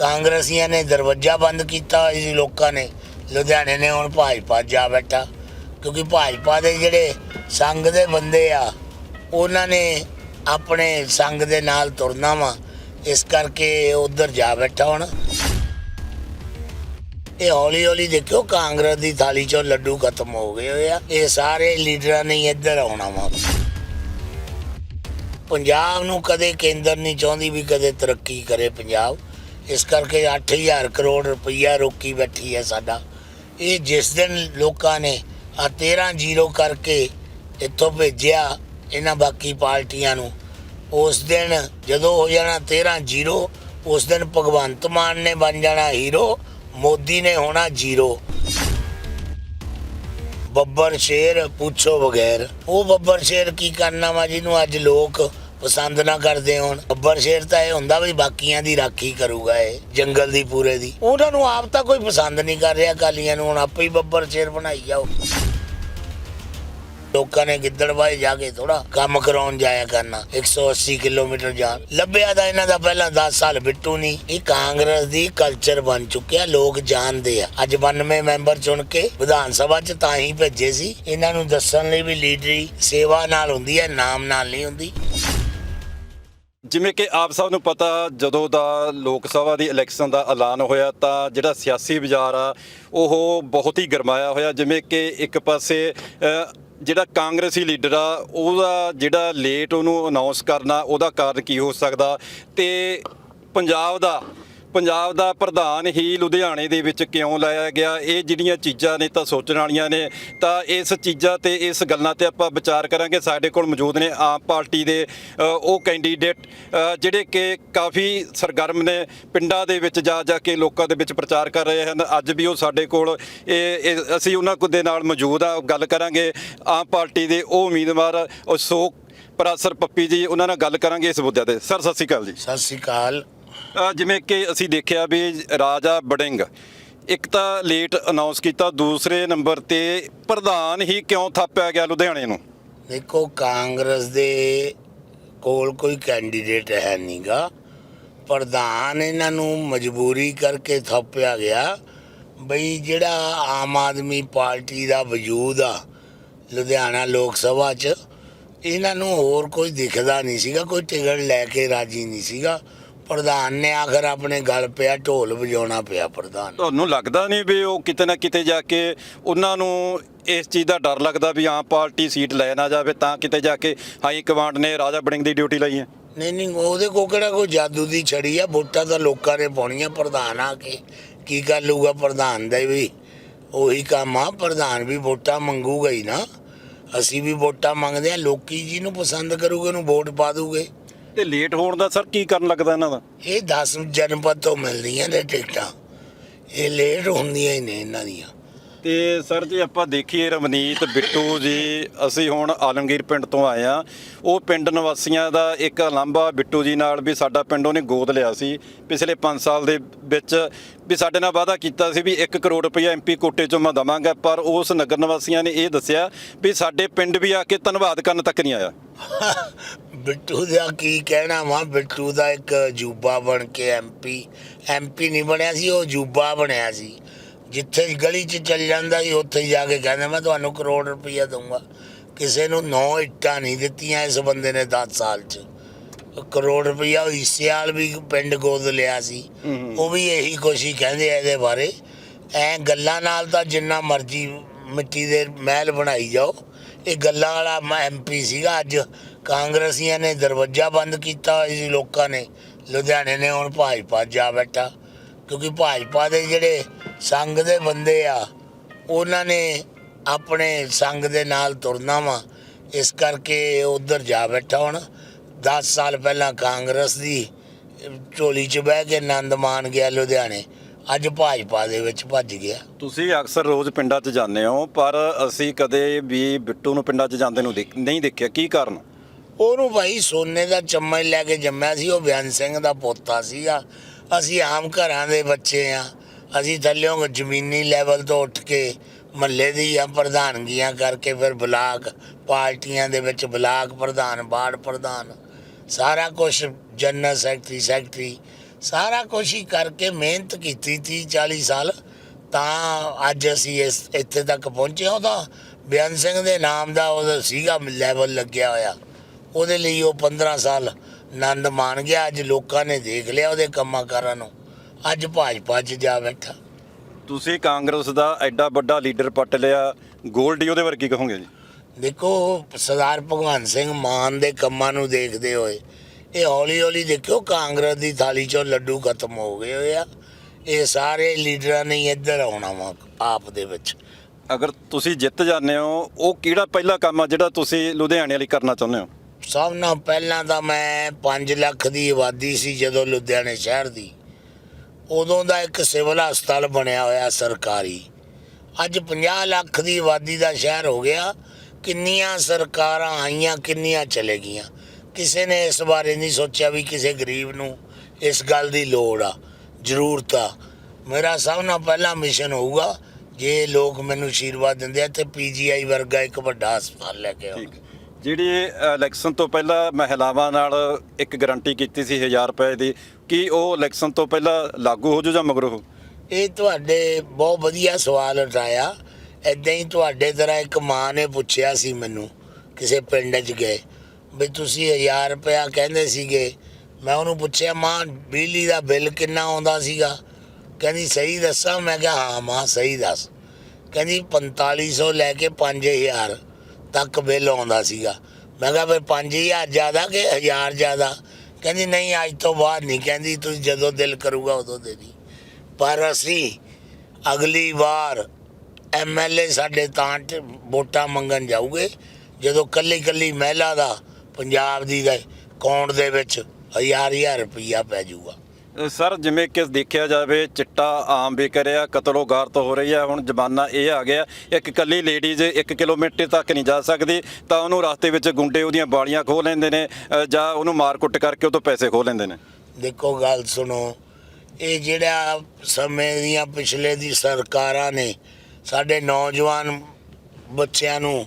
ਕਾਂਗਰਸੀਆਂ ਨੇ ਦਰਵਾਜ਼ਾ ਬੰਦ ਕੀਤਾ ਹੋਇਆ ਸੀ ਲੋਕਾਂ ਨੇ, ਲੁਧਿਆਣੇ ਨੇ ਹੁਣ ਭਾਜਪਾ ਜਾ ਬੈਠਾ। ਕਿਉਂਕਿ ਭਾਜਪਾ ਦੇ ਜਿਹੜੇ ਸੰਘ ਦੇ ਬੰਦੇ ਆ, ਉਹਨਾਂ ਨੇ ਆਪਣੇ ਸੰਘ ਦੇ ਨਾਲ ਤੁਰਨਾ ਵਾ। ਇਸ ਕਰਕੇ ਉਧਰ ਜਾ ਬੈਠਾ ਹੁਣ। ਇਹ ਹੌਲੀ ਹੌਲੀ ਦੇਖਿਓ, ਕਾਂਗਰਸ ਦੀ ਥਾਲੀ ਚੋਂ ਲੱਡੂ ਖਤਮ ਹੋ ਗਏ ਹੋਏ ਆ। ਇਹ ਸਾਰੇ ਲੀਡਰਾਂ ਨੇ ਇੱਧਰ ਆਉਣਾ ਵਾ। ਪੰਜਾਬ ਨੂੰ ਕਦੇ ਕੇਂਦਰ ਨਹੀਂ ਚਾਹੁੰਦੀ ਵੀ ਕਦੇ ਤਰੱਕੀ ਕਰੇ ਪੰਜਾਬ। ਇਸ ਕਰਕੇ 8000 ਕਰੋੜ ਰੁਪਈਆ ਰੋਕੀ ਬੈਠੀ ਹੈ ਸਾਡਾ। ਇਹ ਜਿਸ ਦਿਨ ਲੋਕਾਂ ਨੇ ਆ 13 ਜ਼ੀਰੋ ਕਰਕੇ ਇੱਥੋਂ ਭੇਜਿਆ ਇਹਨਾਂ ਬਾਕੀ ਪਾਰਟੀਆਂ ਨੂੰ, ਉਸ ਦਿਨ ਜਦੋਂ ਹੋ ਜਾਣਾ 13 ਜ਼ੀਰੋ, ਉਸ ਦਿਨ ਭਗਵੰਤ ਮਾਨ ਨੇ ਬਣ ਜਾਣਾ ਹੀਰੋ, ਮੋਦੀ ਨੇ ਹੋਣਾ ਜ਼ੀਰੋ। ਬੱਬਰ ਸ਼ੇਰ ਪੁੱਛੋ ਬਗੈਰ। ਉਹ ਬੱਬਰ ਸ਼ੇਰ ਕੀ ਕਰਨਾ ਵਾ ਜਿਹਨੂੰ ਅੱਜ ਲੋਕ ਪਸੰਦ ਨਾ ਕਰਦੇ ਹੋਣ। ਬੱਬਰ ਸ਼ੇਰ ਤਾਂ ਇਹ ਹੁੰਦਾ ਵੀ ਬਾਕੀਆਂ ਦੀ ਰਾਖੀ ਕਰੂਗਾ ਇਹ, ਜੰਗਲ ਦੀ ਪੂਰੇ ਦੀ। ਉਹਨਾਂ ਨੂੰ ਆਪ ਤਾਂ ਕੋਈ ਪਸੰਦ ਨਹੀਂ ਕਰ ਰਿਹਾ ਕਾਲੀਆਂ ਨੂੰ, ਹੁਣ ਆਪੇ ਹੀ ਬੱਬਰ ਸ਼ੇਰ ਬਣਾਈ ਜਾਓ। ਲੋਕਾਂ ਨੇ ਗਿੱਦੜਬਾਈ ਜਾ ਕੇ ਥੋੜਾ ਕੰਮ ਕਰਾਉਣ ਜਾਇਆ ਕਰਨਾ 180 ਕਿਲੋਮੀਟਰ ਜਾਣ। ਲੱਭਿਆ ਤਾਂ ਇਹਨਾਂ ਦਾ ਪਹਿਲਾਂ 10 ਸਾਲ ਬਿੱਟੂ ਨਹੀਂ, ਇਹ ਕਾਂਗਰਸ ਦੀ ਕਲਚਰ ਬਣ ਚੁੱਕਿਆ, ਲੋਕ ਜਾਣਦੇ ਆ। ਅੱਜ 92 ਮੈਂਬਰ ਚੁਣ ਕੇ ਵਿਧਾਨ ਸਭਾ ਚ ਤਾਂ ਹੀ ਭੇਜੇ ਸੀ। ਇਹਨਾਂ ਨੂੰ ਦੱਸਣ ਲਈ ਵੀ ਲੀਡਰੀ ਸੇਵਾ ਨਾਲ ਹੁੰਦੀ ਹੈ, ਨਾਮ ਨਾਲ ਨਹੀਂ ਹੁੰਦੀ। ਜਿਵੇਂ ਕਿ ਆਪ ਸਭ ਨੂੰ ਪਤਾ, ਜਦੋਂ ਦਾ ਲੋਕ ਸਭਾ ਦੀ ਇਲੈਕਸ਼ਨ ਦਾ ਐਲਾਨ ਹੋਇਆ ਤਾਂ ਜਿਹੜਾ ਸਿਆਸੀ ਬਾਜ਼ਾਰ ਆ, ਉਹ ਬਹੁਤ ਹੀ ਗਰਮਾਇਆ ਹੋਇਆ। ਜਿਵੇਂ ਕਿ ਇੱਕ ਪਾਸੇ ਜਿਹੜਾ ਕਾਂਗਰਸੀ ਲੀਡਰ ਆ, ਉਹਦਾ ਜਿਹੜਾ ਲੇਟ ਉਹਨੂੰ ਅਨਾਉਂਸ ਕਰਨਾ, ਉਹਦਾ ਕਾਰਨ ਕੀ ਹੋ ਸਕਦਾ? ਤੇ ਪੰਜਾਬ ਦਾ ਪੰਜਾਬ ਦਾ ਪ੍ਰਧਾਨ ਹੀ ਲੁਧਿਆਣੇ ਦੇ ਵਿੱਚ ਕਿਉਂ ਲਾਇਆ ਗਿਆ? ਇਹ ਜਿਹੜੀਆਂ ਚੀਜ਼ਾਂ ਨੇ ਤਾਂ ਸੋਚਣ ਵਾਲੀਆਂ ਨੇ, ਤਾਂ ਇਸ ਚੀਜ਼ਾਂ ਤੇ ਇਸ ਗੱਲਾਂ ਤੇ ਆਪਾਂ ਵਿਚਾਰ ਕਰਾਂਗੇ। ਸਾਡੇ ਕੋਲ ਮੌਜੂਦ ਨੇ ਆਮ ਪਾਰਟੀ ਦੇ ਉਹ ਕੈਂਡੀਡੇਟ ਜਿਹੜੇ ਕਿ ਕਾਫੀ ਸਰਗਰਮ ਨੇ, ਪਿੰਡਾਂ ਦੇ ਵਿੱਚ ਜਾ ਜਾ ਕੇ ਲੋਕਾਂ ਦੇ ਵਿੱਚ ਪ੍ਰਚਾਰ ਕਰ ਰਹੇ ਹਨ। ਅੱਜ ਵੀ ਉਹ ਸਾਡੇ ਕੋਲ, ਇਹ ਅਸੀਂ ਉਹਨਾਂ ਕੁ ਦੇ ਨਾਲ ਮੌਜੂਦ ਆ ਗੱਲ ਕਰਾਂਗੇ। ਆਮ ਪਾਰਟੀ ਦੇ ਉਹ ਉਮੀਦਵਾਰ, ਅਸ਼ੋਕ ਪਰਾਸਰ ਪੱਪੀ ਜੀ, ਉਹਨਾਂ ਨਾਲ ਗੱਲ ਕਰਾਂਗੇ ਇਸ ਮੁੱਦੇ ਤੇ। ਸਰ, ਸਤਿ ਸ਼੍ਰੀ ਅਕਾਲ ਜੀ। ਸਤਿ ਸ੍ਰੀ ਅਕਾਲ। ਜਿਵੇਂ ਕਿ ਅਸੀਂ ਦੇਖਿਆ ਵੀ ਰਾਜਾ ਬੜਿੰਗ ਇੱਕ ਤਾਂ ਲੇਟ ਅਨਾਉਂਸ ਕੀਤਾ, ਦੂਸਰੇ ਨੰਬਰ ਤੇ ਪ੍ਰਧਾਨ ਹੀ ਕਿਉਂ ਥਾਪਿਆ ਗਿਆ ਲੁਧਿਆਣੇ ਨੂੰ? ਦੇਖੋ, ਕਾਂਗਰਸ ਦੇ ਕੋਲ ਕੋਈ ਕੈਂਡੀਡੇਟ ਹੈ ਨਹੀਂਗਾ ਪ੍ਰਧਾਨ ਇਹਨਾਂ ਨੂੰ ਮਜਬੂਰੀ ਕਰਕੇ ਥਾਪਿਆ ਗਿਆ ਬਈ ਜਿਹੜਾ ਆਮ ਆਦਮੀ ਪਾਰਟੀ ਦਾ ਵਜੂਦ ਆ ਲੁਧਿਆਣਾ ਲੋਕ ਸਭਾ 'ਚ, ਇਹਨਾਂ ਨੂੰ ਹੋਰ ਕੋਈ ਦਿਖਦਾ ਨਹੀਂ ਸੀਗਾ, ਕੋਈ ਟਿਕਟ ਲੈ ਕੇ ਰਾਜੀ ਨਹੀਂ ਸੀਗਾ। ਪ੍ਰਧਾਨ ਨੇ ਆਖਰ ਆਪਣੇ ਗਲ ਪਿਆ ਢੋਲ ਵਜਾਉਣਾ ਪਿਆ ਪ੍ਰਧਾਨ। ਤੁਹਾਨੂੰ ਲੱਗਦਾ ਨਹੀਂ ਵੀ ਉਹ ਕਿਤੇ ਨਾ ਕਿਤੇ ਜਾ ਕੇ ਉਹਨਾਂ ਨੂੰ ਇਸ ਚੀਜ਼ ਦਾ ਡਰ ਲੱਗਦਾ ਵੀ ਆਮ ਪਾਰਟੀ ਸੀਟ ਲੈ ਨਾ ਜਾਵੇ ਤਾਂ ਕਿਤੇ ਜਾ ਕੇ ਹਾਈ ਕਮਾਂਡ ਨੇ ਰਾਜਾ ਬੜਿੰਗ ਦੀ ਡਿਊਟੀ ਲਈ ਹੈ? ਨਹੀਂ ਨਹੀਂ ਉਹਦੇ ਕੋ ਕਿਹੜਾ ਕੋਈ ਜਾਦੂ ਦੀ ਛੜੀ ਆ? ਵੋਟਾਂ ਤਾਂ ਲੋਕਾਂ ਨੇ ਪਾਉਣੀਆਂ ਪ੍ਰਧਾਨ ਆ ਕੇ। ਕੀ ਕਰ ਲੂਗਾ ਪ੍ਰਧਾਨ ਦਾ ਵੀ? ਉਹੀ ਕੰਮ ਆ ਪ੍ਰਧਾਨ ਵੀ ਵੋਟਾਂ ਮੰਗੂਗਾ ਹੀ ਨਾ। ਅਸੀਂ ਵੀ ਵੋਟਾਂ ਮੰਗਦੇ ਆ ਲੋਕੀ ਜਿਹਨੂੰ ਪਸੰਦ ਕਰੂਗੇ ਉਹਨੂੰ ਵੋਟ ਪਾ ਦੂਗੇ। ਤੇ ਲੇਟ ਹੋਣ ਦਾ ਸਰ ਕੀ ਕਰਨ ਲੱਗਦਾ ਇਹਨਾਂ ਦਾ? ਇਹ 10 ਜਨਪਦ ਤੋਂ ਮਿਲਦੀਆਂ ਨੇ ਟਿਕਟਾਂ। ਇਹ ਲੇਟ ਹੁੰਦੀਆਂ ਹੀ ਨੇ ਇਹਨਾਂ ਦੀਆਂ। ਤੇ ਸਰ ਜੇ ਆਪਾਂ ਦੇਖੀਏ ਰਵਨੀਤ, ਬਿੱਟੂ ਜੀ, ਅਸੀਂ ਹੁਣ ਆਲਮਗੀਰ ਪਿੰਡ ਤੋਂ ਆਏ ਆ ਉਹ ਪਿੰਡ ਨਿਵਾਸੀਆਂ ਦਾ ਇੱਕ ਲਾਂਭਾ ਬਿੱਟੂ ਜੀ ਨਾਲ ਵੀ ਸਾਡਾ ਪਿੰਡ ਉਹਨੇ ਗੋਦ ਲਿਆ ਸੀ ਪਿਛਲੇ 5 ਸਾਲ ਦੇ ਵਿੱਚ। ਵੀ ਸਾਡੇ ਨਾਲ ਵਾਅਦਾ ਕੀਤਾ ਸੀ ਵੀ 1 ਕਰੋੜ ਰੁਪਇਆ ਐਮਪੀ ਕੋਟੇ ਚੋਂ ਮੈਂ ਦਵਾਂਗਾ, ਪਰ ਉਸ ਨਗਰ ਨਿਵਾਸੀਆਂ ਨੇ ਇਹ ਦੱਸਿਆ ਵੀ ਸਾਡੇ ਪਿੰਡ ਵੀ ਆ ਕੇ ਧੰਨਵਾਦ ਕਰਨ ਤੱਕ ਨਹੀਂ ਆਇਆ। ਬਿੱਟੂ ਦਾ ਕੀ ਕਹਿਣਾ ਵਾ? ਬਿੱਟੂ ਦਾ ਇੱਕ ਜੂਬਾ ਬਣ ਕੇ ਐਮਪੀ ਐਮਪੀ ਨਹੀਂ ਬਣਿਆ ਸੀ, ਉਹ ਜੂਬਾ ਬਣਿਆ ਸੀ। ਜਿੱਥੇ ਗਲੀ 'ਚ ਚੱਲ ਜਾਂਦਾ ਸੀ ਉੱਥੇ ਜਾ ਕੇ ਕਹਿੰਦਾ ਮੈਂ ਤੁਹਾਨੂੰ ਕਰੋੜ ਰੁਪਈਆ ਦਊਂਗਾ। ਕਿਸੇ ਨੂੰ ਨੌ ਇੱਟਾਂ ਨਹੀਂ ਦਿੱਤੀਆਂ ਇਸ ਬੰਦੇ ਨੇ 10 ਸਾਲ 'ਚ। ਕਰੋੜ ਰੁਪਈਆ ਉਹ ਹਿੱਸਿਆਲ ਵੀ ਪਿੰਡ ਗੋਦ ਲਿਆ ਸੀ। ਉਹ ਵੀ ਇਹੀ ਕੁਛ ਹੀ ਕਹਿੰਦੇ ਆ ਇਹਦੇ ਬਾਰੇ। ਐ ਗੱਲਾਂ ਨਾਲ ਤਾਂ ਜਿੰਨਾ ਮਰਜ਼ੀ ਮਿੱਟੀ ਦੇ ਮਹਿਲ ਬਣਾਈ ਜਾਓ। ਇਹ ਗੱਲਾਂ ਵਾਲਾ ਐਮਪੀ ਸੀਗਾ ਅੱਜ। ਕਾਂਗਰਸੀਆਂ ਨੇ ਦਰਵਾਜ਼ਾ ਬੰਦ ਕੀਤਾ ਹੋਇਆ ਸੀ ਲੋਕਾਂ ਨੇ। ਲੁਧਿਆਣੇ ਨੇ ਹੁਣ ਭਾਜਪਾ ਜਾ ਬੈਠਾ। ਕਿਉਂਕਿ ਭਾਜਪਾ ਦੇ ਜਿਹੜੇ ਸੰਘ ਦੇ ਬੰਦੇ ਆ। ਉਹਨਾਂ ਨੇ ਆਪਣੇ ਸੰਘ ਦੇ ਨਾਲ ਤੁਰਨਾ ਵਾ। ਇਸ ਕਰਕੇ ਉਧਰ ਜਾ ਬੈਠਾ ਹੁਣ। 10 ਸਾਲ ਪਹਿਲਾਂ ਕਾਂਗਰਸ ਦੀ ਝੋਲੀ 'ਚ ਬਹਿ ਕੇ ਆਨੰਦ ਮਾਣ ਗਿਆ ਲੁਧਿਆਣੇ। ਅੱਜ ਭਾਜਪਾ ਦੇ ਵਿੱਚ ਭੱਜ ਗਿਆ। ਤੁਸੀਂ ਅਕਸਰ ਰੋਜ਼ ਪਿੰਡਾਂ 'ਚ ਜਾਂਦੇ ਹੋ ਪਰ ਅਸੀਂ ਕਦੇ ਵੀ ਬਿੱਟੂ ਨੂੰ ਪਿੰਡਾਂ 'ਚ ਜਾਂਦੇ ਨੂੰ ਦੇਖ- ਨਹੀਂ ਦੇਖਿਆ। ਕੀ ਕਾਰਨ? ਉਹਨੂੰ ਭਾਈ ਸੋਨੇ ਦਾ ਚਮਚ ਲੈ ਕੇ ਜੰਮਿਆ ਸੀ। ਉਹ ਬਿਆਨ ਸਿੰਘ ਦਾ ਪੋਤਾ ਸੀਗਾ। ਅਸੀਂ ਆਮ ਘਰਾਂ ਦੇ ਬੱਚੇ ਆ। ਅਸੀਂ ਥੱਲਿਓਂ ਜ਼ਮੀਨੀ ਲੈਵਲ ਤੋਂ ਉੱਠ ਕੇ ਮਹੱਲੇ ਦੀਆਂ ਪ੍ਰਧਾਨਗੀਆਂ ਕਰਕੇ ਫਿਰ ਬਲਾਕ, ਪਾਰਟੀਆਂ ਦੇ ਵਿੱਚ ਬਲਾਕ ਪ੍ਰਧਾਨ ਬਾੜ ਪ੍ਰਧਾਨ, ਸਾਰਾ ਕੁਝ ਜਨਰਲ ਸੈਕਟਰੀ ਸੈਕਟਰੀ, ਸਾਰਾ ਕੁਛ ਹੀ ਕਰਕੇ ਮਿਹਨਤ ਕੀਤੀ 30 40 ਸਾਲ। ਤਾਂ ਅੱਜ ਅਸੀਂ ਇਸ, ਇੱਥੇ ਤੱਕ ਪਹੁੰਚੇ ਹਾਂ ਤਾਂ ਬਿਆਨ ਸਿੰਘ ਦੇ ਨਾਮ ਦਾ ਉਹਦਾ ਸੀਗਾ ਲੈਵਲ ਲੱਗਿਆ ਹੋਇਆ। ਉਹਦੇ ਲਈ ਉਹ 15 ਸਾਲ ਆਨੰਦ ਮਾਣ ਗਿਆ, ਅੱਜ ਲੋਕਾਂ ਨੇ ਦੇਖ ਲਿਆ ਉਹਦੇ ਕੰਮਾਂ ਕਾਰਾਂ ਨੂੰ। ਅੱਜ ਭਾਜਪਾ 'ਚ ਜਾ ਬੈਠਾ। ਤੁਸੀਂ ਕਾਂਗਰਸ ਦਾ ਐਡਾ ਵੱਡਾ ਲੀਡਰ ਪੱਟ ਲਿਆ ਗੋਲਡੀ ਉਹਦੇ ਕੀ ਕਹੋਗੇ ਜੀ? ਦੇਖੋ ਸਰਦਾਰ ਭਗਵੰਤ ਸਿੰਘ ਮਾਨ ਦੇ ਕੰਮਾਂ ਨੂੰ ਦੇਖਦੇ ਹੋਏ ਇਹ ਹੌਲੀ ਹੌਲੀ ਦੇਖਿਓ ਕਾਂਗਰਸ ਦੀ ਥਾਲੀ ਚੋਂ ਲੱਡੂ ਖਤਮ ਹੋ ਗਏ ਹੋਏ ਆ। ਇਹ ਸਾਰੇ ਲੀਡਰਾਂ ਨੇ ਇੱਧਰ ਆਉਣਾ ਵਾ ਆਪ ਦੇ ਵਿੱਚ। ਅਗਰ ਤੁਸੀਂ ਜਿੱਤ ਜਾਂਦੇ ਹੋ ਉਹ ਕਿਹੜਾ ਪਹਿਲਾ ਕੰਮ ਆ ਜਿਹੜਾ ਤੁਸੀਂ ਲੁਧਿਆਣੇ ਲਈ ਕਰਨਾ ਚਾਹੁੰਦੇ ਹੋ? ਸਭ ਨਾਲੋਂ ਪਹਿਲਾਂ ਤਾਂ ਮੈਂ 5 ਲੱਖ ਦੀ ਆਬਾਦੀ ਸੀ ਜਦੋਂ ਲੁਧਿਆਣੇ ਸ਼ਹਿਰ ਦੀ। ਉਦੋਂ ਦਾ ਇੱਕ ਸਿਵਲ ਹਸਪਤਾਲ ਬਣਿਆ ਹੋਇਆ ਸਰਕਾਰੀ। ਅੱਜ 50 ਲੱਖ ਦੀ ਆਬਾਦੀ ਦਾ ਸ਼ਹਿਰ ਹੋ ਗਿਆ। ਕਿੰਨੀਆਂ ਸਰਕਾਰਾਂ ਆਈਆਂ, ਕਿੰਨੀਆਂ ਚਲੇ ਗਈਆਂ। ਕਿਸੇ ਨੇ ਇਸ ਬਾਰੇ ਨਹੀਂ ਸੋਚਿਆ ਵੀ ਕਿਸੇ ਗਰੀਬ ਨੂੰ ਇਸ ਗੱਲ ਦੀ ਲੋੜ ਆ, ਜ਼ਰੂਰਤ ਆ। ਮੇਰਾ ਸਭ ਨਾਲ ਪਹਿਲਾ ਮਿਸ਼ਨ ਹੋਊਗਾ, ਜੇ ਲੋਕ ਮੈਨੂੰ ਆਸ਼ੀਰਵਾਦ ਦਿੰਦੇ ਆ ਤੇ ਪੀਜੀਆਈ ਵਰਗਾ ਇੱਕ ਵੱਡਾ ਹਸਪਤਾਲ ਲੈ ਕੇ ਆਉਣ। ਜਿਹੜੀ ਇਲੈਕਸ਼ਨ ਤੋਂ ਪਹਿਲਾਂ ਮਹਿਲਾਵਾਂ ਨਾਲ ਇੱਕ ਗਾਰੰਟੀ ਕੀਤੀ ਸੀ 1000 ਰੁਪਏ ਦੀ, ਕੀ ਉਹ ਇਲੈਕਸ਼ਨ ਤੋਂ ਪਹਿਲਾਂ ਲਾਗੂ ਹੋ ਜੂ ਜਾਂ ਮਗਰੋਂ ਹੋ? ਇਹ ਤੁਹਾਡੇ ਬਹੁਤ ਵਧੀਆ ਸਵਾਲ ਉਠਾਇਆ। ਐਦਾਂ ਹੀ ਤੁਹਾਡੇ ਤਰ੍ਹਾਂ ਇੱਕ ਮਾਂ ਨੇ ਪੁੱਛਿਆ ਸੀ ਮੈਨੂੰ, ਕਿਸੇ ਪਿੰਡ 'ਚ ਗਏ, ਵੀ ਤੁਸੀਂ 1000 ਰੁਪਇਆ ਕਹਿੰਦੇ ਸੀਗੇ। ਮੈਂ ਉਹਨੂੰ ਪੁੱਛਿਆ, ਮਾਂ, ਬਿਜਲੀ ਦਾ ਬਿੱਲ ਕਿੰਨਾ ਆਉਂਦਾ ਸੀਗਾ? ਕਹਿੰਦੀ, ਸਹੀ ਦੱਸਾਂ? ਮੈਂ ਕਿਹਾ, ਹਾਂ ਮਾਂ, ਸਹੀ ਦੱਸ। ਕਹਿੰਦੀ 4500 ਲੈ ਕੇ 5000 ਤੱਕ ਬਿੱਲ ਆਉਂਦਾ ਸੀਗਾ। ਮੈਂ ਕਿਹਾ ਫਿਰ 5000 ਜ਼ਿਆਦਾ ਕਿ 1000 ਜ਼ਿਆਦਾ? ਕਹਿੰਦੀ, ਨਹੀਂ, ਅੱਜ ਤੋਂ ਬਾਅਦ ਨਹੀਂ। ਕਹਿੰਦੀ, ਤੁਸੀਂ ਜਦੋਂ ਦਿਲ ਕਰੂਗਾ ਉਦੋਂ ਦੇ ਦੀ। ਪਰ ਅਸੀਂ ਅਗਲੀ ਵਾਰ ਐਮਐਲਏ ਸਾਡੇ ਤਾਂ ਵੋਟਾਂ ਮੰਗਣ ਜਾਊਗੇ। ਜਦੋਂ ਕੱਲੀ ਕੱਲੀ ਮਹਿਲਾ ਦਾ, ਪੰਜਾਬ ਦੀ ਦਾ ਅਕਾਊਂਟ ਦੇ ਵਿੱਚ ਹਜ਼ਾਰ ਹਜ਼ਾਰ ਰੁਪਈਆ ਪੈ ਜਾਊਗਾ। ਸਰ ਜਿਵੇਂ ਕਿ ਦੇਖਿਆ ਜਾਵੇ ਚਿੱਟਾ ਆਮ ਵਿਕ ਰਿਹਾ ਕਤਲੋ ਗਾਰਤ ਹੋ ਰਹੀ ਹੈ ਹੁਣ ਜ਼ਮਾਨਾ ਇਹ ਆ ਗਿਆ ਇੱਕ ਇਕੱਲੀ ਲੇਡੀਜ਼ 1 ਕਿਲੋਮੀਟਰ ਤੱਕ ਨਹੀਂ ਜਾ ਸਕਦੀ ਤਾਂ ਉਹਨੂੰ ਰਸਤੇ ਵਿੱਚ ਗੁੰਡੇ ਉਹਦੀਆਂ ਬਾਲੀਆਂ ਖੋਹ ਲੈਂਦੇ ਨੇ ਅ, ਜਾਂ ਉਹਨੂੰ ਮਾਰ ਕੁੱਟ ਕਰਕੇ ਉਹ ਤੋਂ ਪੈਸੇ ਖੋਹ ਲੈਂਦੇ ਨੇ। ਦੇਖੋ ਗੱਲ ਸੁਣੋ ਇਹ ਜਿਹੜਾ ਸਮੇਂ ਦੀਆਂ ਪਿਛਲੇ ਦੀ ਸਰਕਾਰਾਂ ਨੇ ਸਾਡੇ ਨੌਜਵਾਨ ਬੱਚਿਆਂ ਨੂੰ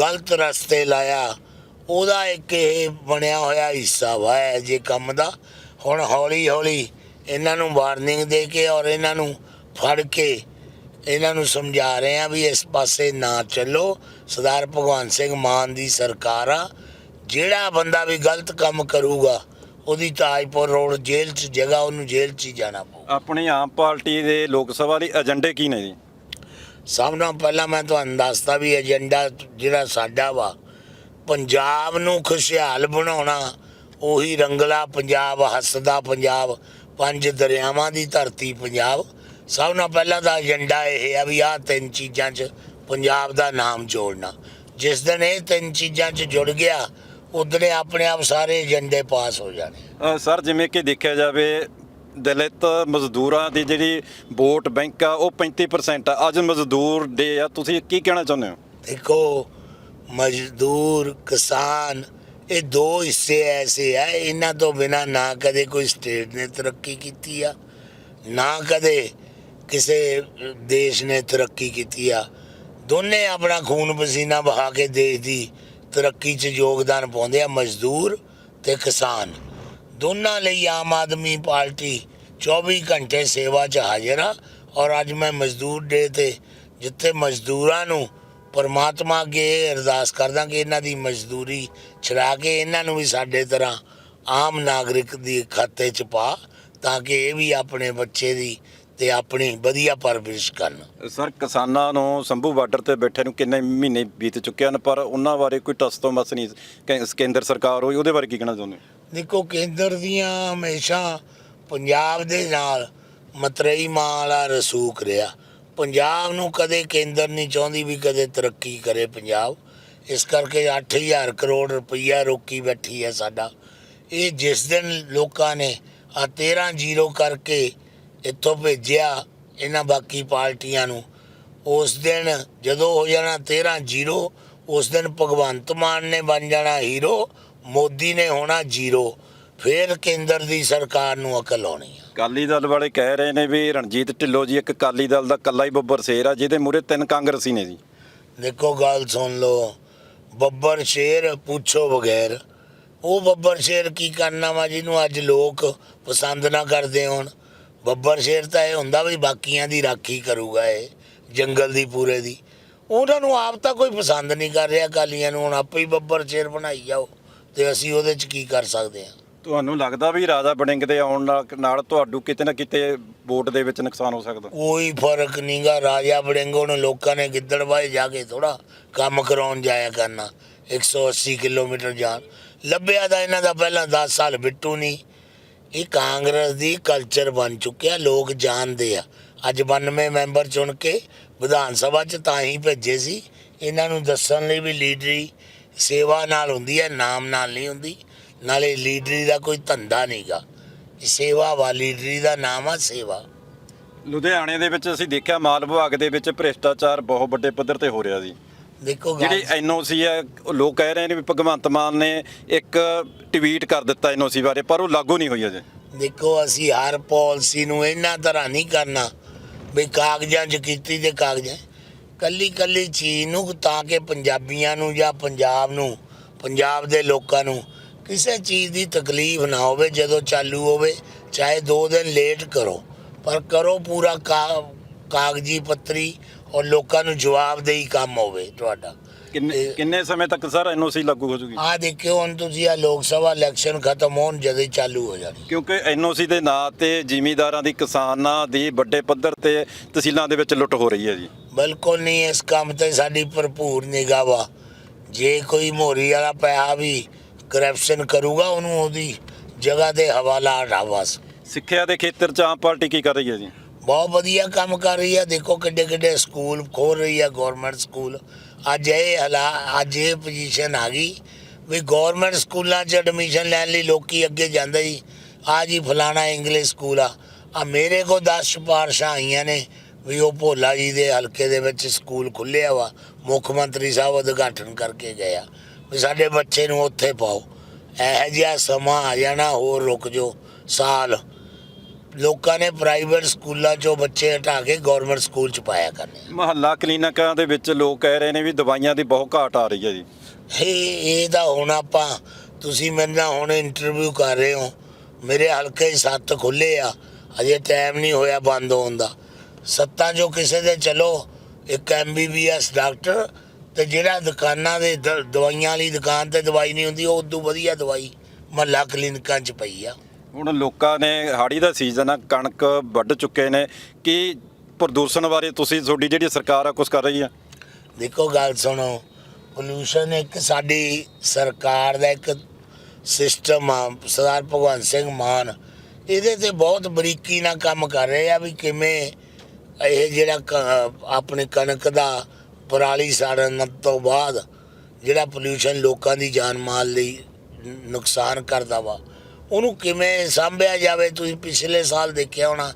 ਗਲਤ ਰਸਤੇ ਲਾਇਆ ਉਹਦਾ ਇੱਕ ਇਹ ਬਣਿਆ ਹੋਇਆ ਹਿੱਸਾ ਵਾ ਇਹ ਜੇ ਕੰਮ ਦਾ ਹੁਣ ਹੌਲੀ ਹੌਲੀ ਇਹਨਾਂ ਨੂੰ ਵਾਰਨਿੰਗ ਦੇ ਕੇ ਔਰ ਇਹਨਾਂ ਨੂੰ ਫੜ ਕੇ ਇਹਨਾਂ ਨੂੰ ਸਮਝਾ ਰਹੇ ਆ ਵੀ ਇਸ ਪਾਸੇ ਨਾ ਚੱਲੋ। ਸਰਦਾਰ ਭਗਵੰਤ ਸਿੰਘ ਮਾਨ ਦੀ ਸਰਕਾਰ ਆ। ਜਿਹੜਾ ਬੰਦਾ ਵੀ ਗਲਤ ਕੰਮ ਕਰੂਗਾ ਉਹਦੀ ਤਾਜਪੁਰ ਰੋਡ ਜੇਲ੍ਹ 'ਚ ਜਗ੍ਹਾ ਉਹਨੂੰ ਜੇਲ੍ਹ 'ਚ ਹੀ ਜਾਣਾ ਪਊ। ਆਪਣੀ ਆਮ ਪਾਰਟੀ ਦੇ ਲੋਕ ਸਭਾ ਲਈ ਏਜੰਡੇ ਕੀ ਨੇ ਜੀ? ਸਭ ਨਾਲੋਂ ਪਹਿਲਾਂ ਮੈਂ ਤੁਹਾਨੂੰ ਦੱਸਦਾ ਵੀ ਏਜੰਡਾ ਜਿਹੜਾ ਸਾਡਾ ਵਾ ਪੰਜਾਬ ਨੂੰ ਖੁਸ਼ਹਾਲ ਬਣਾਉਣਾ ਉਹੀ ਰੰਗਲਾ ਪੰਜਾਬ ਹੱਸਦਾ ਪੰਜਾਬ ਪੰਜ ਦਰਿਆਵਾਂ ਦੀ ਧਰਤੀ ਪੰਜਾਬ। ਸਭ ਨਾਲੋਂ ਪਹਿਲਾਂ ਦਾ ਏਜੰਡਾ ਇਹ ਆ ਵੀ ਆਹ ਤਿੰਨ ਚੀਜ਼ਾਂ 'ਚ ਪੰਜਾਬ ਦਾ ਨਾਮ ਜੋੜਨਾ। ਜਿਸ ਦਿਨ ਇਹ ਤਿੰਨ ਚੀਜ਼ਾਂ 'ਚ ਜੁੜ ਗਿਆ ਉਦਣੇ ਆਪਣੇ ਆਪ ਸਾਰੇ ਏਜੰਡੇ ਪਾਸ ਹੋ ਜਾਣੇ। ਸਰ ਜਿਵੇਂ ਕਿ ਦੇਖਿਆ ਜਾਵੇ ਦਲਿਤ ਮਜ਼ਦੂਰਾਂ ਦੀ ਜਿਹੜੀ ਵੋਟ ਬੈਂਕ ਆ ਉਹ 35% ਆ। ਅੱਜ ਮਜ਼ਦੂਰ ਡੇ ਆ ਤੁਸੀਂ ਕੀ ਕਹਿਣਾ ਚਾਹੁੰਦੇ ਹੋ? ਦੇਖੋ ਮਜ਼ਦੂਰ ਕਿਸਾਨ ਇਹ ਦੋ ਹਿੱਸੇ ਐਸੇ ਆ, ਇਹਨਾਂ ਤੋਂ ਬਿਨਾ ਨਾ ਕਦੇ ਕੋਈ ਸਟੇਟ ਨੇ ਤਰੱਕੀ ਕੀਤੀ ਆ, ਨਾ ਕਦੇ ਕਿਸੇ ਦੇਸ਼ ਨੇ ਤਰੱਕੀ ਕੀਤੀ ਆ। ਦੋਨੇ ਆਪਣਾ ਖੂਨ ਪਸੀਨਾ ਬਹਾ ਕੇ ਦੇਸ਼ ਦੀ ਤਰੱਕੀ 'ਚ ਯੋਗਦਾਨ ਪਾਉਂਦੇ ਆ, ਮਜ਼ਦੂਰ ਤੇ ਕਿਸਾਨ। ਦੋਨਾਂ ਲਈ ਆਮ ਆਦਮੀ ਪਾਰਟੀ 24 ਘੰਟੇ ਸੇਵਾ 'ਚ ਹਾਜ਼ਰ ਆ ਔਰ ਅੱਜ ਮੈਂ ਮਜ਼ਦੂਰ ਡੇ ਤੇ ਜਿੱਥੇ ਮਜ਼ਦੂਰਾਂ ਨੂੰ ਪਰਮਾਤਮਾ ਅੱਗੇ ਅਰਦਾਸ ਕਰਦਾ ਕਿ ਇਹਨਾਂ ਦੀ ਮਜ਼ਦੂਰੀ ਛੜਾ ਕੇ ਇਹਨਾਂ ਨੂੰ ਵੀ ਸਾਡੇ ਤਰ੍ਹਾਂ ਆਮ ਨਾਗਰਿਕ ਦੀ ਖਾਤੇ 'ਚ ਪਾ ਤਾਂ ਕਿ ਇਹ ਵੀ ਆਪਣੇ ਬੱਚੇ ਦੀ ਤੇ ਆਪਣੀ ਵਧੀਆ ਪਰਵਰਿਸ਼ ਕਰਨ। ਸਰ ਕਿਸਾਨਾਂ ਨੂੰ ਸੰਭੂ ਬਾਰਡਰ ਤੇ ਬੈਠੇ ਨੂੰ ਕਿੰਨੇ ਮਹੀਨੇ ਬੀਤ ਚੁੱਕੇ ਹਨ ਪਰ ਉਹਨਾਂ ਬਾਰੇ ਕੋਈ ਟਸ ਤੋਂ ਮਸ ਨਹੀਂ ਕੇਂਦਰ ਸਰਕਾਰ ਹੋਈ ਉਹਦੇ ਬਾਰੇ ਕੀ ਕਹਿਣਾ ਚਾਹੁੰਦੇ ਦੇਖੋ ਕੇਂਦਰ ਦੀਆਂ ਹਮੇਸ਼ਾ ਪੰਜਾਬ ਦੇ ਨਾਲ ਮਤਰੇਈ ਮਾਂ ਵਾਲਾ ਰਸੂਖ ਰਿਹਾ। ਪੰਜਾਬ ਨੂੰ ਕਦੇ ਕੇਂਦਰ ਨਹੀਂ ਚਾਹੁੰਦੀ ਵੀ ਕਦੇ ਤਰੱਕੀ ਕਰੇ ਪੰਜਾਬ। ਇਸ ਕਰਕੇ 8000 ਕਰੋੜ ਰੁਪਈਆ ਰੋਕੀ ਬੈਠੀ ਹੈ ਸਾਡਾ। ਇਹ ਜਿਸ ਦਿਨ ਲੋਕਾਂ ਨੇ ਆ 13 ਜ਼ੀਰੋ ਕਰਕੇ ਇੱਥੋਂ ਭੇਜਿਆ ਇਹਨਾਂ ਬਾਕੀ ਪਾਰਟੀਆਂ ਨੂੰ, ਉਸ ਦਿਨ ਜਦੋਂ ਹੋ ਜਾਣਾ 13 ਜ਼ੀਰੋ, ਉਸ ਦਿਨ ਭਗਵੰਤ ਮਾਨ ਨੇ ਬਣ ਜਾਣਾ ਹੀਰੋ ਮੋਦੀ ਨੇ ਹੋਣਾ ਜ਼ੀਰੋ ਫਿਰ ਕੇਂਦਰ ਦੀ ਸਰਕਾਰ ਨੂੰ ਅਕਲ ਆਉਣੀ ਆ। ਅਕਾਲੀ ਦਲ ਵਾਲੇ ਕਹਿ ਰਹੇ ਨੇ ਵੀ ਰਣਜੀਤ ਢਿੱਲੋਂ ਜੀ ਇੱਕ ਅਕਾਲੀ ਦਲ ਦਾ ਕੱਲਾ ਹੀ ਬੱਬਰ ਸ਼ੇਰ ਆ, ਜਿਹਦੇ ਮੂਰੇ ਤਿੰਨ ਕਾਂਗਰਸੀ ਨੇ ਜੀ। ਦੇਖੋ, ਗੱਲ ਸੁਣ ਲਓ। ਬੱਬਰ ਸ਼ੇਰ, ਪੁੱਛੋ ਬਗੈਰ। ਉਹ ਬੱਬਰ ਸ਼ੇਰ ਕੀ ਕਰਨਾ ਵਾ, ਜਿਹਨੂੰ ਅੱਜ ਲੋਕ ਪਸੰਦ ਨਾ ਕਰਦੇ ਹੋਣ? ਬੱਬਰ ਸ਼ੇਰ ਤਾਂ ਇਹ ਹੁੰਦਾ ਵੀ ਬਾਕੀਆਂ ਦੀ ਰਾਖੀ ਕਰੂਗਾ ਇਹ, ਜੰਗਲ ਦੀ, ਪੂਰੇ ਦੀ। ਉਹਨਾਂ ਨੂੰ ਆਪ ਤਾਂ ਕੋਈ ਪਸੰਦ ਨਹੀਂ ਕਰ ਰਿਹਾ ਅਕਾਲੀਆਂ ਨੂੰ, ਹੁਣ ਆਪੇ ਹੀ ਬੱਬਰ ਸ਼ੇਰ ਬਣਾਈ ਜਾਓ, ਤੇ ਅਸੀਂ ਉਹਦੇ 'ਚ ਕੀ ਕਰ ਸਕਦੇ ਹਾਂ? ਤੁਹਾਨੂੰ ਲੱਗਦਾ ਵੀ ਰਾਜਾ ਬੜਿੰਗ ਦੇ ਆਉਣ ਨਾਲ ਨਾਲ ਤੁਹਾਨੂੰ ਕਿਤੇ ਨਾ ਕਿਤੇ ਵੋਟ ਦੇ ਵਿੱਚ ਨੁਕਸਾਨ ਹੋ ਸਕਦਾ? ਕੋਈ ਫ਼ਰਕ ਨਹੀਂਗਾ ਰਾਜਾ ਵੜਿੰਗੋ ਨੂੰ ਲੋਕਾਂ ਨੇ ਗਿੱਦੜਬਾਏ ਜਾ ਕੇ ਥੋੜਾ ਕੰਮ ਕਰਾਉਣ ਜਾਇਆ ਕਰਨਾ 180 ਕਿਲੋਮੀਟਰ ਜਾਣ। ਲੱਭਿਆ ਤਾਂ ਇਹਨਾਂ ਦਾ ਪਹਿਲਾਂ 10 ਸਾਲ ਬਿੱਟੂ ਨਹੀਂ ਇਹ ਕਾਂਗਰਸ ਦੀ ਕਲਚਰ ਬਣ ਚੁੱਕਿਆ, ਲੋਕ ਜਾਣਦੇ ਆ। ਅੱਜ 92 ਮੈਂਬਰ ਚੁਣ ਕੇ ਵਿਧਾਨ ਸਭਾ 'ਚ ਤਾਂ ਹੀ ਭੇਜੇ ਸੀ। ਇਹਨਾਂ ਨੂੰ ਦੱਸਣ ਲਈ ਵੀ ਲੀਡਰੀ ਸੇਵਾ ਨਾਲ ਹੁੰਦੀ ਹੈ, ਨਾਮ ਨਾਲ ਨਹੀਂ ਹੁੰਦੀ। ਨਾਲੇ ਲੀਡਰੀ ਦਾ ਕੋਈ ਧੰਦਾ ਨਹੀਂਗਾ। ਸੇਵਾ ਵਾ ਲੀਡਰੀ ਦਾ ਨਾਮ ਆ ਸੇਵਾ। ਲੁਧਿਆਣੇ ਦੇ ਵਿੱਚ ਅਸੀਂ ਦੇਖਿਆ ਮਾਲ ਵਿਭਾਗ ਦੇ ਵਿੱਚ ਭ੍ਰਿਸ਼ਟਾਚਾਰ ਬਹੁਤ ਵੱਡੇ ਪੱਧਰ ਤੇ ਹੋ ਰਿਹਾ ਸੀ ਦੇਖੋ ਗੱਲ ਜਿਹੜੀ ਐਨਓਸੀ ਹੈ ਉਹ ਲੋਕ ਕਹਿ ਰਹੇ ਨੇ ਵੀ ਭਗਵੰਤ ਮਾਨ ਨੇ ਇੱਕ ਟਵੀਟ ਕਰ ਦਿੱਤਾ ਐਨਓਸੀ ਬਾਰੇ ਪਰ ਉਹ ਲਾਗੂ ਨਹੀਂ ਹੋਈ ਅਜੇ। ਦੇਖੋ ਅਸੀਂ ਹਰ ਪਾਲਿਸੀ ਨੂੰ ਇੰਨਾ ਤਰ੍ਹਾਂ ਨਹੀਂ ਕਰਨਾ। ਵੀ ਕਾਗਜ਼ਾਂ 'ਚ ਕੀਤੀ ਤੇ ਕਾਗਜ਼ਾਂ। ਕੱਲੀ ਕੱਲੀ ਚੀਜ਼ ਨੂੰ ਤਾਂ ਕਿ ਪੰਜਾਬੀਆਂ ਨੂੰ ਜਾਂ ਪੰਜਾਬ ਨੂੰ ਪੰਜਾਬ ਦੇ ਲੋਕਾਂ ਨੂੰ ਕਿਸੇ ਚੀਜ਼ ਦੀ ਤਕਲੀਫ ਨਾ ਹੋਵੇ ਜਦੋਂ ਚਾਲੂ ਹੋਵੇ ਚਾਹੇ 2 ਦਿਨ ਲੇਟ ਕਰੋ ਪਰ ਕਰੋ ਪੂਰਾ ਕਾਗਜ਼ੀ ਪੱਤਰੀ ਔਰ ਲੋਕਾਂ ਨੂੰ ਜਵਾਬਦੇਹੀ ਕੰਮ ਹੋਵੇ ਤੁਹਾਡਾ। ਕਿੰਨੇ ਸਮੇਂ ਤੱਕ ਸਰ ਐਨਓਸੀ ਲਾਗੂ ਹੋ ਜੂਗੀ? ਆ ਦੇਖਿਓ ਹੁਣ ਤੁਸੀਂ ਆ ਲੋਕ ਸਭਾ ਇਲੈਕਸ਼ਨ ਖਤਮ ਹੋਣ ਜਦ ਚਾਲੂ ਹੋ ਜਾਣੀ। ਕਿਉਂਕਿ ਐਨਓਸੀ ਦੇ ਨਾਂ ਤੇ ਜ਼ਿਮੀਂਦਾਰਾਂ ਦੀ ਕਿਸਾਨਾਂ ਦੀ ਵੱਡੇ ਪੱਧਰ ਤੇ ਤਹਿਸੀਲਾਂ ਦੇ ਵਿੱਚ ਲੁੱਟ ਹੋ ਰਹੀ ਹੈ ਜੀ। ਬਿਲਕੁਲ ਨਹੀਂ ਇਸ ਕੰਮ ਤੇ ਸਾਡੀ ਭਰਪੂਰ ਨਿਗਾਹ ਵਾ। ਜੇ ਕੋਈ ਮੋਰੀ ਵਾਲਾ ਪੈਸਾ ਵੀ ਕਰਪਸ਼ਨ ਕਰੂਗਾ ਉਹਨੂੰ ਉਹਦੀ ਜਗ੍ਹਾ ਤੇ ਹਵਾਲਾ ਹਟਾ ਬਸ ਸਿੱਖਿਆ ਦੇ ਖੇਤਰ 'ਚ ਆਮ ਪਾਰਟੀ ਕੀ ਕਰ ਰਹੀ ਹੈ ਜੀ? ਬਹੁਤ ਵਧੀਆ ਕੰਮ ਕਰ ਰਹੀ ਹੈ। ਦੇਖੋ ਕਿੱਡੇ ਕਿੱਡੇ ਸਕੂਲ ਖੋਲ ਰਹੀ ਹੈ ਗਵਰਨਮੈਂਟ ਸਕੂਲ। ਅੱਜ ਇਹ ਹਾਲਾ ਅੱਜ ਇਹ ਪੋਜੀਸ਼ਨ ਆ ਗਈ ਵੀ ਗਵਰਨਮੈਂਟ ਸਕੂਲਾਂ 'ਚ ਐਡਮਿਸ਼ਨ ਲੈਣ ਲਈ ਲੋਕੀ ਅੱਗੇ ਜਾਂਦੇ ਸੀ ਆ ਜੀ ਫਲਾਣਾ ਇੰਗਲਿਸ਼ ਸਕੂਲ ਆ। ਆ ਮੇਰੇ ਕੋਲ 10 ਸਿਫਾਰਸ਼ਾਂ ਆਈਆਂ ਨੇ ਵੀ ਉਹ ਭੋਲਾ ਜੀ ਦੇ ਹਲਕੇ ਦੇ ਵਿੱਚ ਸਕੂਲ ਖੁੱਲਿਆ ਵਾ। ਮੁੱਖ ਮੰਤਰੀ ਸਾਹਿਬ ਉਦਘਾਟਨ ਕਰਕੇ ਗਏ ਆ। ਸਾਡੇ ਬੱਚੇ ਨੂੰ ਉੱਥੇ ਪਾਓ। ਇਹੋ ਜਿਹਾ ਸਮਾਂ ਆ ਜਾਣਾ ਹੋਰ ਰੁਕ ਜੋ ਸਾਲ ਲੋਕਾਂ ਨੇ ਪ੍ਰਾਈਵੇਟ ਸਕੂਲਾਂ 'ਚੋਂ ਬੱਚੇ ਹਟਾ ਕੇ ਗਵਰਨਮੈਂਟ ਸਕੂਲ 'ਚ ਪਾਇਆ ਕਰਨੇ। ਮਹੱਲਾ ਕਲੀਨਿਕਾਂ ਦੇ ਵਿੱਚ ਲੋਕ ਕਹਿ ਰਹੇ ਨੇ ਵੀ ਦਵਾਈਆਂ ਦੀ ਬਹੁਤ ਘਾਟ ਆ ਰਹੀ ਹੈ ਜੀ। ਇਹ ਇਹ ਤਾਂ ਹੁਣ ਆਪਾਂ ਤੁਸੀਂ ਮੇਰੇ ਨਾਲ ਹੁਣ ਇੰਟਰਵਿਊ ਕਰ ਰਹੇ ਹੋ। ਮੇਰੇ ਹਲਕੇ 'ਚ ਸੱਤ ਖੁੱਲੇ ਆ ਅਜੇ ਟਾਈਮ ਨਹੀਂ ਹੋਇਆ ਬੰਦ ਹੋਣ ਦਾ। ਸੱਤਾਂ 'ਚੋਂ ਕਿਸੇ ਦੇ ਚਲੋ ਇੱਕ ਐਮਬੀਬੀਐਸ ਡਾਕਟਰ ਤੇ ਜਿਹੜਾ ਦੁਕਾਨਾਂ ਦੇ ਦ- ਦਵਾਈਆਂ ਵਾਲੀ ਦੁਕਾਨ ਤੇ ਦਵਾਈ ਨਹੀਂ ਹੁੰਦੀ ਉਹ ਉਦੋਂ ਵਧੀਆ ਦਵਾਈ ਮਹੱਲਾ ਕਲੀਨਿਕਾਂ 'ਚ ਪਈ ਆ। ਹੁਣ ਲੋਕਾਂ ਨੇ ਹਾੜੀ ਦਾ ਸੀਜ਼ਨ ਆ ਕਣਕ ਵੱਢ ਚੁੱਕੇ ਨੇ। ਕਿ ਪ੍ਰਦੂਸ਼ਣ ਬਾਰੇ ਤੁਸੀਂ ਤੁਹਾਡੀ ਜਿਹੜੀ ਸਰਕਾਰ ਆ ਕੁਝ ਕਰ ਰਹੀ ਆ? ਦੇਖੋ ਗੱਲ ਸੁਣੋ। ਪੋਲੂਸ਼ਨ ਇੱਕ ਸਾਡੀ ਸਰਕਾਰ ਦਾ ਇੱਕ ਸਿਸਟਮ ਆ ਸਰਦਾਰ ਭਗਵੰਤ ਸਿੰਘ ਮਾਨ। ਇਹਦੇ ਤੇ ਬਹੁਤ ਬਰੀਕੀ ਨਾਲ ਕੰਮ ਕਰ ਰਹੇ ਆ ਵੀ ਕਿਵੇਂ ਇਹ ਜਿਹੜਾ ਕ- ਆਪਣੀ ਕਣਕ ਦਾ ਪਰਾਲੀ ਸਾੜਨ ਤੋਂ ਬਾਅਦ ਜਿਹੜਾ ਪੋਲੂਸ਼ਨ ਲੋਕਾਂ ਦੀ ਜਾਨ ਮਾਲ ਲਈ ਨੁਕਸਾਨ ਕਰਦਾ ਵਾ ਉਹਨੂੰ ਕਿਵੇਂ ਸੰਭਿਆ ਜਾਵੇ? ਤੁਸੀਂ ਪਿਛਲੇ ਸਾਲ ਦੇਖਿਆ ਹੋਣਾ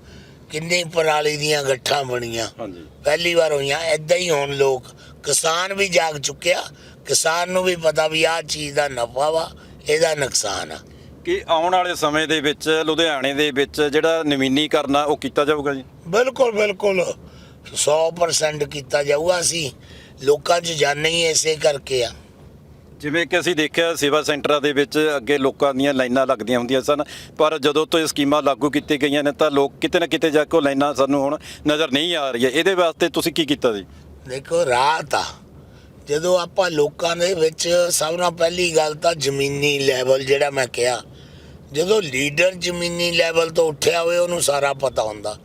ਕਿੰਨੀ ਪਰਾਲੀ ਦੀਆਂ ਗੱਠਾਂ ਬਣੀਆਂ। ਹਾਂਜੀ। ਪਹਿਲੀ ਵਾਰ ਹੋਈਆਂ ਐਦਾਂ ਹੀ ਹੁਣ ਲੋਕ ਕਿਸਾਨ ਵੀ ਜਾਗ ਚੁੱਕਿਆ ਕਿਸਾਨ ਨੂੰ ਵੀ ਪਤਾ ਵੀ ਆਹ ਚੀਜ਼ ਦਾ ਨਫਾ ਵਾ ਇਹਦਾ ਨੁਕਸਾਨ ਆ। ਕਿ ਆਉਣ ਵਾਲੇ ਸਮੇਂ ਦੇ ਵਿੱਚ ਲੁਧਿਆਣੇ ਦੇ ਵਿੱਚ ਜਿਹੜਾ ਨਵੀਨੀਕਰਨ ਆ ਉਹ ਕੀਤਾ ਜਾਊਗਾ ਜੀ? ਬਿਲਕੁਲ ਬਿਲਕੁਲ। 100% ਕੀਤਾ ਜਾਊਗਾ ਅਸੀਂ। ਲੋਕਾਂ 'ਚ ਜਾਣੇ ਹੀ ਐਸੇ ਕਰਕੇ ਆ। ਜਿਵੇਂ ਕਿ ਅਸੀਂ ਦੇਖਿਆ ਸੇਵਾ ਸੈਂਟਰਾਂ ਦੇ ਵਿੱਚ ਅੱਗੇ ਲੋਕਾਂ ਦੀਆਂ ਲਾਈਨਾਂ ਲੱਗਦੀਆਂ ਹੁੰਦੀਆਂ ਸਨ ਪਰ ਜਦੋਂ ਤੋਂ ਇਹ ਸਕੀਮਾਂ ਲਾਗੂ ਕੀਤੀਆਂ ਗਈਆਂ ਨੇ ਤਾਂ ਲੋਕ ਕਿਤੇ ਨਾ ਕਿਤੇ ਜਾ ਕੇ ਉਹ ਲਾਈਨਾਂ ਸਾਨੂੰ ਹੁਣ ਨਜ਼ਰ ਨਹੀਂ ਆ ਰਹੀ ਹੈ ਇਹਦੇ ਵਾਸਤੇ ਤੁਸੀਂ ਕੀ ਕੀਤਾ ਜੀ? ਦੇਖੋ ਰਾਤ ਆ। ਜਦੋਂ ਆਪਾਂ ਲੋਕਾਂ ਦੇ ਵਿੱਚ ਸਭ ਨਾਲ ਪਹਿਲੀ ਗੱਲ ਤਾਂ ਜ਼ਮੀਨੀ ਲੈਵਲ ਜਿਹੜਾ ਮੈਂ ਕਿਹਾ ਜਦੋਂ ਲੀਡਰ ਜ਼ਮੀਨੀ ਲੈਵਲ ਤੋਂ ਉੱਠਿਆ ਹੋਵੇ ਉਹਨੂੰ ਸਾਰਾ ਪਤਾ ਹੁੰਦਾ।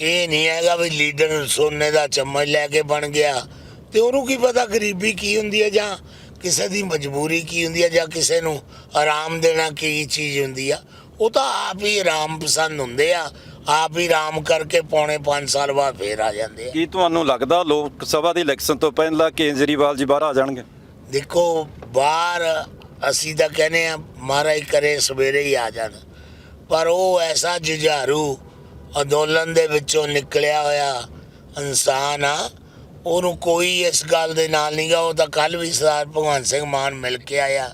ਇਹ ਨਹੀਂ ਹੈਗਾ ਵੀ ਲੀਡਰ ਸੋਨੇ ਦਾ ਚਮਚ ਲੈ ਕੇ ਬਣ ਗਿਆ। ਤੇ ਉਹਨੂੰ ਕੀ ਪਤਾ ਗਰੀਬੀ ਕੀ ਹੁੰਦੀ ਹੈ ਜਾਂ ਕਿਸੇ ਦੀ ਮਜਬੂਰੀ ਕੀ ਹੁੰਦੀ ਹੈ ਜਾਂ ਕਿਸੇ ਨੂੰ ਆਰਾਮ ਦੇਣਾ ਕੀ ਚੀਜ਼ ਹੁੰਦੀ ਆ। ਉਹ ਤਾਂ ਆਪ ਹੀ ਆਰਾਮ ਪਸੰਦ ਹੁੰਦੇ ਆ। ਆਪ ਹੀ ਆਰਾਮ ਕਰਕੇ ਪੌਣੇ 5 ਸਾਲ ਬਾਅਦ ਫੇਰ ਆ ਜਾਂਦੇ ਆ। ਕੀ ਤੁਹਾਨੂੰ ਲੱਗਦਾ ਲੋਕ ਸਭਾ ਦੀ ਇਲੈਕਸ਼ਨ ਤੋਂ ਪਹਿਲਾਂ ਕੇਜਰੀਵਾਲ ਜੀ ਬਾਹਰ ਆ ਜਾਣਗੇ? ਦੇਖੋ ਬਾਹਰ ਅਸੀਂ ਤਾਂ ਕਹਿੰਦੇ ਆ ਮਹਾਰਾਜ ਕਰੇ ਸਵੇਰੇ ਹੀ ਆ ਜਾਣ। ਪਰ ਉਹ ਐਸਾ ਜੁਝਾਰੂ ਅੰਦੋਲਨ ਦੇ ਵਿੱਚੋਂ ਨਿਕਲਿਆ ਹੋਇਆ ਇਨਸਾਨ ਆ ਉਹਨੂੰ ਕੋਈ ਇਸ ਗੱਲ ਦੇ ਨਾਲ ਨਹੀਂ ਗਾ, ਉਹ ਤਾਂ ਕੱਲ ਵੀ ਸਰਦਾਰ ਭਗਵੰਤ ਸਿੰਘ ਮਾਨ ਮਿਲ ਕੇ ਆਇਆ।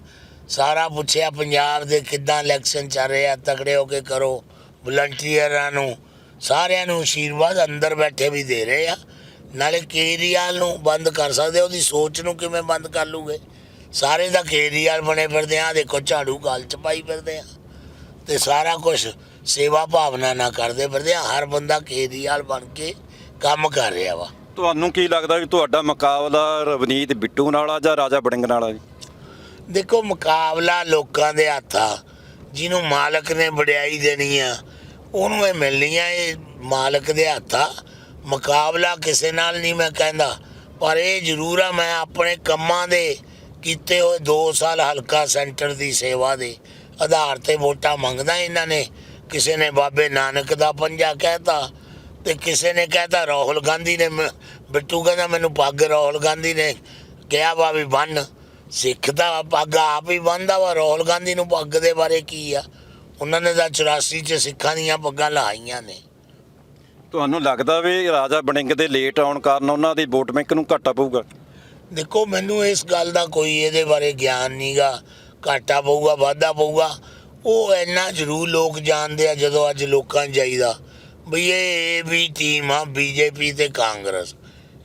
ਸਾਰਾ ਪੁੱਛਿਆ, ਪੰਜਾਬ ਦੇ ਕਿੱਦਾਂ ਇਲੈਕਸ਼ਨ ਚੱਲ ਰਿਹਾ, ਤਕੜੇ ਹੋ ਕੇ ਕਰੋ ਵਲੰਟੀਅਰਾਂ ਨੂੰ, ਸਾਰਿਆਂ ਨੂੰ ਆਸ਼ੀਰਵਾਦ ਅੰਦਰ ਬੈਠੇ ਵੀ ਦੇ ਰਹੇ ਆ। ਨਾਲੇ ਕੇਜਰੀਵਾਲ ਨੂੰ ਬੰਦ ਕਰ ਸਕਦੇ, ਉਹਦੀ ਸੋਚ ਨੂੰ ਕਿਵੇਂ ਬੰਦ ਕਰ ਲੂਗੇ? ਸਾਰੇ ਦਾ ਕੇਰੀਆਲ ਬਣੇ ਫਿਰਦੇ ਆ ਦੇਖੋ ਝਾੜੂ ਗਲ ਚ ਪਾਈ ਫਿਰਦੇ ਆ। ਤੇ ਸਾਰਾ ਕੁਝ ਸੇਵਾ ਭਾਵਨਾ ਨਾਲ ਕਰਦੇ ਫਿਰਦੇ ਆ, ਹਰ ਬੰਦਾ ਕੇਰੀਆਲ ਬਣ ਕੇ ਕੰਮ ਕਰ ਰਿਹਾ ਵਾ। ਤੁਹਾਨੂੰ ਕੀ ਲੱਗਦਾ ਵੀ ਤੁਹਾਡਾ ਮੁਕਾਬਲਾ ਰਵਨੀਤ ਬਿੱਟੂ ਨਾਲ ਆ ਜਾਂ ਰਾਜਾ ਬੜਿੰਗ ਨਾਲ ਆ ਜੀ? ਦੇਖੋ, ਮੁਕਾਬਲਾ ਲੋਕਾਂ ਦੇ ਹੱਥ ਆ। ਜਿਹਨੂੰ ਮਾਲਕ ਨੇ ਵਡਿਆਈ ਦੇਣੀ ਆ, ਉਹਨੂੰ ਇਹ ਮਿਲਣੀ ਆ ਇਹ ਮਾਲਕ ਦੇ ਹੱਥ ਆ। ਮੁਕਾਬਲਾ ਕਿਸੇ ਨਾਲ ਨਹੀਂ ਮੈਂ ਕਹਿੰਦਾ, ਪਰ ਇਹ ਜ਼ਰੂਰ ਆ, ਮੈਂ ਆਪਣੇ ਕੰਮਾਂ ਦੇ ਕੀਤੇ ਹੋਏ 2 ਸਾਲ ਹਲਕਾ ਸੈਂਟਰ ਦੀ ਸੇਵਾ ਦੇ ਆਧਾਰ ਤੇ ਵੋਟਾਂ ਮੰਗਦਾ। ਇਹਨਾਂ ਨੇ ਕਿਸੇ ਨੇ ਬਾਬੇ ਨਾਨਕ ਦਾ ਪੰਜਾ ਕਹਿਤਾ ਤੇ ਕਿਸੇ ਨੇ ਕਹਿਤਾ ਰਾਹੁਲ ਗਾਂਧੀ ਨੇ ਬਿੱਟੂ ਕਹਿੰਦਾ ਮੈਨੂੰ ਪੱਗ ਰਾਹੁਲ ਗਾਂਧੀ ਨੇ ਕਿਹਾ ਵਾ ਵੀ ਬੰਨ। ਸਿੱਖ ਦਾ ਪੱਗ ਆਪ ਹੀ ਬੰਨਦਾ ਵਾ ਰਾਹੁਲ ਗਾਂਧੀ ਨੂੰ ਪੱਗ ਦੇ ਬਾਰੇ ਕੀ ਆ? ਉਹਨਾਂ ਨੇ ਤਾਂ 84 ਚ ਸਿੱਖਾਂ ਦੀਆਂ ਪੱਗਾਂ ਲਾਈਆਂ ਨੇ। ਤੁਹਾਨੂੰ ਲੱਗਦਾ ਵੀ ਰਾਜਾ ਬੜਿੰਗ ਦੇ ਲੇਟ ਆਉਣ ਕਾਰਨ ਉਹਨਾਂ ਦੀ ਵੋਟ ਬੈਂਕ ਨੂੰ ਘਾਟਾ ਪਊਗਾ? ਦੇਖੋ ਮੈਨੂੰ ਇਸ ਗੱਲ ਦਾ ਕੋਈ ਇਹਦੇ ਬਾਰੇ ਗਿਆਨ ਨਹੀਂਗਾ। ਘਾਟਾ ਪਊਗਾ ਵਾਧਾ ਪਊਗਾ। ਉਹ ਇੰਨਾ ਜ਼ਰੂਰ ਲੋਕ ਜਾਣਦੇ ਆ ਜਦੋਂ ਅੱਜ ਲੋਕਾਂ ਜਾਈਦਾ। ਵੀ ਇਹ ਵੀ ਟੀਮ ਆ ਬੀਜੇਪੀ ਤੇ ਕਾਂਗਰਸ।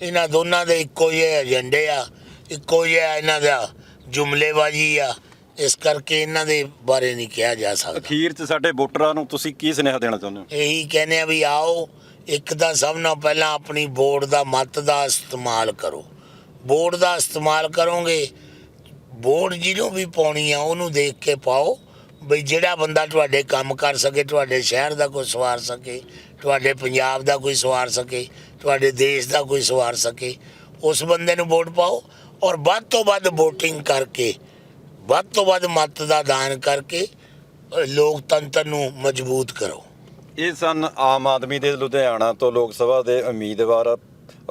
ਇਹਨਾਂ ਦੋਨਾਂ ਦੇ ਇੱਕੋ ਜਿਹੇ ਏਜੰਡੇ ਆ ਇੱਕੋ ਜਿਹਾ ਇਹਨਾਂ ਦਾ ਜੁਮਲੇਬਾਜ਼ੀ ਆ। ਇਸ ਕਰਕੇ ਇਹਨਾਂ ਦੇ ਬਾਰੇ ਨਹੀਂ ਕਿਹਾ ਜਾ ਸਕਦਾ। ਅਖੀਰ 'ਚ ਸਾਡੇ ਵੋਟਰਾਂ ਨੂੰ ਤੁਸੀਂ ਕੀ ਸੁਨੇਹਾ ਦੇਣਾ ਚਾਹੁੰਦੇ ਹੋ? ਇਹੀ ਕਹਿੰਦੇ ਆ ਵੀ ਆਓ ਇੱਕ ਤਾਂ ਸਭ ਨਾਲੋਂ ਪਹਿਲਾਂ ਆਪਣੀ ਵੋਟ ਦਾ ਮਤ ਦਾ ਇਸਤੇਮਾਲ ਕਰੋ। ਵੋਟ ਦਾ ਇਸਤੇਮਾਲ ਕਰੋਗੇ ਵੋਟ ਜਿਹਨੂੰ ਵੀ ਪਾਉਣੀ ਆ ਉਹਨੂੰ ਦੇਖ ਕੇ ਪਾਓ। ਬਈ ਜਿਹੜਾ ਬੰਦਾ ਤੁਹਾਡੇ ਕੰਮ ਕਰ ਸਕੇ, ਤੁਹਾਡੇ ਸ਼ਹਿਰ ਦਾ ਕੋਈ ਸਵਾਰ ਸਕੇ, ਤੁਹਾਡੇ ਪੰਜਾਬ ਦਾ ਕੋਈ ਸਵਾਰ ਸਕੇ, ਤੁਹਾਡੇ ਦੇਸ਼ ਦਾ ਕੋਈ ਸਵਾਰ ਸਕੇ, ਉਸ ਬੰਦੇ ਨੂੰ ਵੋਟ ਪਾਓ ਔਰ ਵੱਧ ਤੋਂ ਵੱਧ VOTING ਕਰਕੇ, ਵੱਧ ਤੋਂ ਵੱਧ ਮਤ ਦਾ ਦਾਨ ਕਰਕੇ ਲੋਕਤੰਤਰ ਨੂੰ ਮਜ਼ਬੂਤ ਕਰੋ। ਇਹ ਸਨ ਆਮ ਆਦਮੀ ਦੇ ਲੁਧਿਆਣਾ ਤੋਂ ਲੋਕ ਸਭਾ ਦੇ ਉਮੀਦਵਾਰ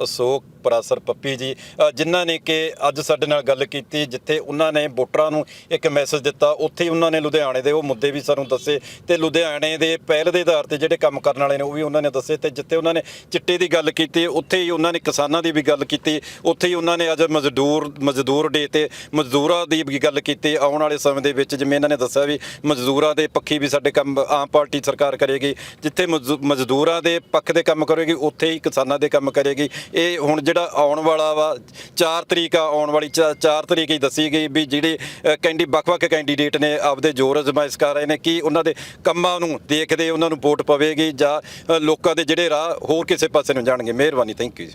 ਅਸ਼ੋਕ ਪਰਾਸਰ ਪੱਪੀ ਜੀ ਜਿਨ੍ਹਾਂ ਨੇ ਕਿ ਅੱਜ ਸਾਡੇ ਨਾਲ ਗੱਲ ਕੀਤੀ, ਜਿੱਥੇ ਉਹਨਾਂ ਨੇ ਵੋਟਰਾਂ ਨੂੰ ਇੱਕ ਮੈਸੇਜ ਦਿੱਤਾ। ਉੱਥੇ ਹੀ ਉਹਨਾਂ ਨੇ ਲੁਧਿਆਣੇ ਦੇ ਉਹ ਮੁੱਦੇ ਵੀ ਸਾਨੂੰ ਦੱਸੇ ਤੇ ਲੁਧਿਆਣੇ ਦੇ ਪਹਿਲ ਦੇ ਆਧਾਰ ਤੇ ਜਿਹੜੇ ਕੰਮ ਕਰਨ ਵਾਲੇ ਨੇ, ਉਹ ਵੀ ਉਹਨਾਂ ਨੇ ਦੱਸੇ ਤੇ ਜਿੱਥੇ ਉਹਨਾਂ ਨੇ ਚਿੱਟੇ ਦੀ ਗੱਲ ਕੀਤੀ, ਉੱਥੇ ਹੀ ਉਹਨਾਂ ਨੇ ਕਿਸਾਨਾਂ ਦੀ ਵੀ ਗੱਲ ਕੀਤੀ, ਉੱਥੇ ਹੀ ਉਹਨਾਂ ਨੇ ਅੱਜ ਮਜ਼ਦੂਰ ਮਜ਼ਦੂਰ ਡੇ ਤੇ ਮਜ਼ਦੂਰਾਂ ਦੀ ਵੀ ਗੱਲ ਕੀਤੀ। ਆਉਣ ਵਾਲੇ ਸਮੇਂ ਦੇ ਵਿੱਚ ਜਿਵੇਂ ਇਹਨਾਂ ਨੇ ਦੱਸਿਆ ਵੀ ਮਜ਼ਦੂਰਾਂ ਦੇ ਪੱਖੀ ਵੀ ਸਾਡੇ ਕੰਮ ਆਮ ਪਾਰਟੀ ਸਰਕਾਰ ਕਰੇਗੀ, ਜਿੱਥੇ ਮਜ਼ਦੂ- ਮਜ਼ਦੂਰਾਂ ਦੇ ਪੱਖ ਦੇ ਕੰਮ ਕਰੇਗੀ, ਉੱਥੇ ਹੀ ਕਿਸਾਨਾਂ ਦੇ ਕੰਮ ਕਰੇਗੀ। ਇਹ ਹੁਣ ਜਿਹੜਾ ਜਿਹੜਾ ਆਉਣ ਵਾਲਾ ਵਾ 4 ਤਰੀਕ ਆ ਆਉਣ ਵਾਲੀ 4 ਤਰੀਕ ਹੀ ਦੱਸੀ ਗਈ ਵੀ ਜਿਹੜੇ ਕੈਂਡੀ, ਵੱਖ-ਵੱਖ ਕੈਂਡੀਡੇਟ ਨੇ ਆਪਦੇ ਜ਼ੋਰ ਅਜ਼ਮਾਇਸ਼ ਕਰ ਰਹੇ ਨੇ, ਕਿ ਉਹਨਾਂ ਦੇ ਕੰਮਾਂ ਨੂੰ ਦੇਖਦੇ ਉਹਨਾਂ ਨੂੰ ਵੋਟ ਪਵੇਗੀ ਜਾਂ ਲੋਕਾਂ ਦੇ ਜਿਹੜੇ ਰਾਹ ਹੋਰ ਕਿਸੇ ਪਾਸੇ ਨੂੰ ਜਾਣਗੇ? ਮਿਹਰਬਾਨੀ ਥੈਂਕ ਯੂ